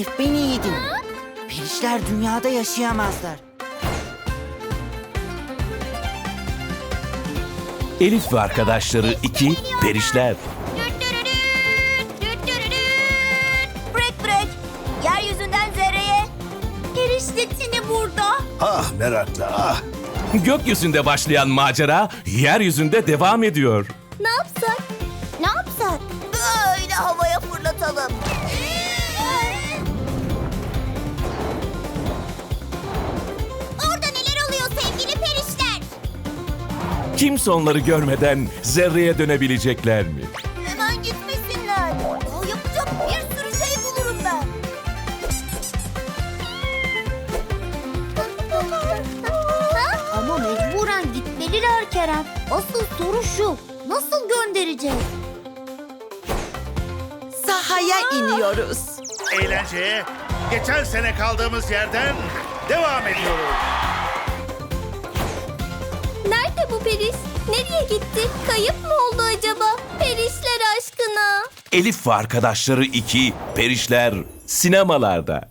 Elif beni iyi dinle. Perişler dünyada yaşayamazlar. Elif ve arkadaşları 2 Perişler. Brek brek. Yeryüzünden zerreye. Erişletini burada. Ah meraklı ah. Gökyüzünde başlayan macera yeryüzünde devam ediyor. Ne yapsak? Ne yapsak? Böyle havaya fırlatalım. Kimse onları görmeden zerreye dönebilecekler mi? Hemen gitmesinler. Daha yapacak bir sürü şey bulurum ben. Ama mecburen gitmeliler Kerem. Asıl soru şu. Nasıl göndereceğiz? Sahaya iniyoruz. Eğlenceye geçen sene kaldığımız yerden devam ediyoruz. Nerede bu periş? Nereye gitti? Kayıp mı oldu acaba? Perişler aşkına. Elif ve arkadaşları 2 Perişler sinemalarda.